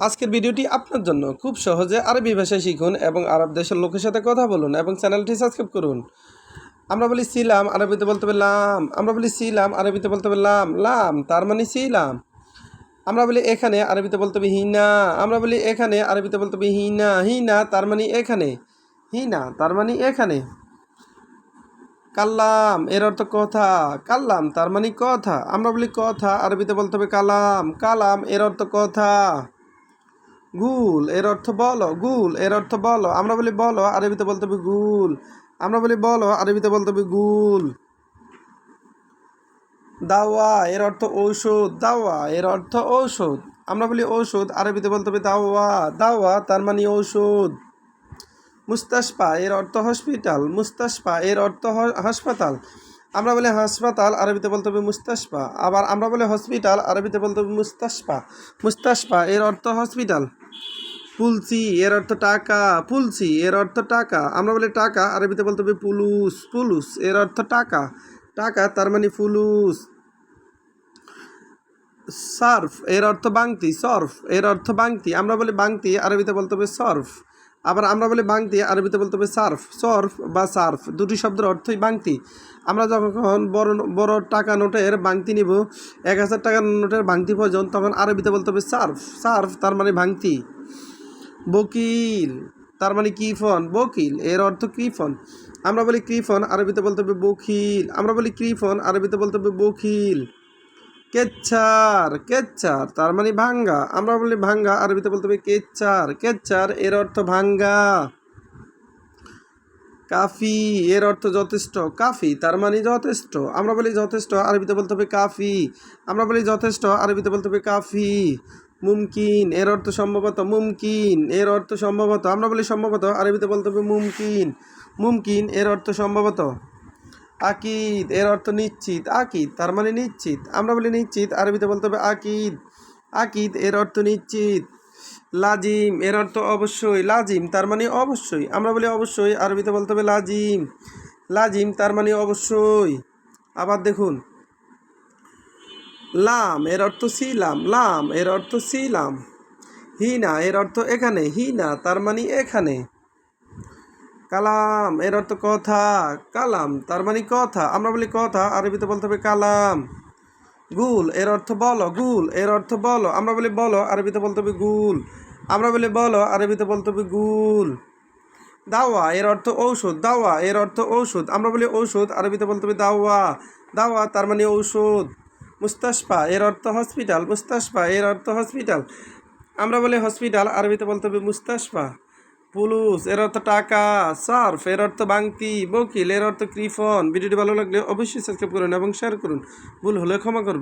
আজকের ভিডিওটি আপনার জন্য। খুব সহজে আরবি ভাষা শিখুন এবং আরব দেশের লোকের সাথে কথা বলুন এবং চ্যানেলটি সাবস্ক্রাইব করুন। আমরা বলি সিলাম, আরবিতে বলতে হবে লাম। আমরা বলি সিলাম, আরবিতে বলতে হবে লাম। লাম, তার মানে সিলাম। আমরা বলি এখানে, আরবিতে বলতে হবে হিনা। আমরা বলি এখানে, আরবিতে বলতে হবে হিনা। হিনা, তার মানে এখানে। হিনা, তার মানে এখানে। কাল্লাম, এর অর্থ কথা। কাল্লাম, তার মানে কথা। আমরা বলি কথা, আরবিতে বলতে হবে কালাম। কালাম, এর অর্থ কথা। গুল, এর অর্থ বলো, গুল, এর অর্থ বলো। আমরা বলি বলো, আরবিতে বলতে হবে গুল। আমরা বলি বলো, আরবিতে বলতে হবে গুল। দাওয়া, এর অর্থ ঔষধ, দাওয়া, এর অর্থ ঔষধ। আমরা বলি ঔষধ, আরবিতে বলতে হবে দাওয়া। দাওয়া, তার মানে ঔষধ। মুস্তাশপা এর অর্থ হসপিটাল। মুস্তাশপা এর অর্থ হাসপাতাল। আমরা বলি হাসপাতাল, আরবিতে বলতে হবে মুস্তাশপা আবার আমরা বলি হসপিটাল, আরবিতে বলতে হবে মুস্তাশপা মুস্তাশপা এর অর্থ হসপিটাল। পুলসি, এর অর্থ টাকা। পুলসি, এর অর্থ টাকা। আমরা বলি টাকা, আরবিতে বলতে হবে পুলুস পুলুস, এর অর্থ টাকা। টাকা তার মানে ফুলুস সার্ফ, এর অর্থ বাংতি, সর্ফ, এর অর্থ বাংতি। আমরা বলি বাংতি, আরবিতে বলতে হবে সর্ফ। আবার আমরা বলি বাংতি, আরবিতে বলতে হবে সার্ফ। সর্ফ বা সার্ফ, দুটি শব্দের অর্থই বাংতি। আমরা যখন বড় বড় টাকা নোটের বাংতি নিব, এক হাজার টাকার নোটের বাংতি প্রয়োজন তখন আরবিতে বলতে হবে সার্ফ। সার্ফ তার মানে ভাঙতি বকিল। তার মানে কিফন বকিল। এর অর্থ কৃফন আমরা বলি কৃফন আরবিতে বলতে হবে বকিল। আমরা বলি কৃফন আরবিতে বলতে হবে বকিল। কেচ্ছার কেচ্ছার, তার মানে ভাঙ্গা। আমরা বলি ভাঙ্গা, আরবিতে বলতে হবে কেচ্ছার। কেচ্ছার, এর অর্থ ভাঙ্গা। কাফি, এর অর্থ যথেষ্ট। কাফি, তার মানে যথেষ্ট। আমরা বলি যথেষ্ট, আরবিতে বলতে হবে কাফি। আমরা বলি যথেষ্ট, আরবিতে বলতে হবে কাফি। মুমকিন, এর অর্থ সম্ভবত মুমকিন, এর অর্থ সম্ভবত, আমরা বলি সম্ভবত, আরবিতে বলতে হবে মুমকিন। মুমকিন, এর অর্থ সম্ভবত? আকিদ, এর অর্থ নিশ্চিত। আকিদ, তার মানে নিশ্চিত। আমরা বলি নিশ্চিত, আরবিতে বলতে হবে আকিদ। আকিদ, এর অর্থ নিশ্চিত। লাজিম, এর অর্থ অবশ্যই। লাজিম, তার মানে অবশ্যই। আমরা বলি অবশ্যই, আরবিতে বলতে হবে লাজিম। লাজিম, তার মানে অবশ্যই। আবার দেখুন লাম, এর অর্থ সিলাম, লাম, এর অর্থ সিলাম। হিনা, এর অর্থ এখানে, হিনা, তার মানে এখানে। কালাম, এর অর্থ কথা, কালাম, তার মানে কথা। আমরা বলি কথা, আরবিতে বলতে হবে কালাম। গুল, এর অর্থ বলো, গুল, এর অর্থ বলো। আমরা বলি বলো, আরবিতে বলতে হবে গুল। আমরা বলি বলো, আরবিতে বলতে হবে গুল। দাওয়া, এর অর্থ ঔষধ, দাওয়া, এর অর্থ ঔষধ। আমরা বলি ঔষধ, আরবিতে বলতে হবে দাওয়া। দাওয়া, তার মানে ঔষধ। মুস্তাশপা এর অর্থ হসপিটাল। মুস্তাসপা এর অর্থ হসপিটাল। আমরা বলি হসপিটাল, আরবিতে বলতে হবে মুস্তাসপা পুলুস, এর অর্থ টাকা। সার্ফ, এর অর্থ বাংতি বকিল, এর অর্থ ক্রিফন। ভিডিওটি ভালো লাগলে অবশ্যই সাবস্ক্রাইব করুন এবং শেয়ার করুন। ভুল হলে ক্ষমা করবেন।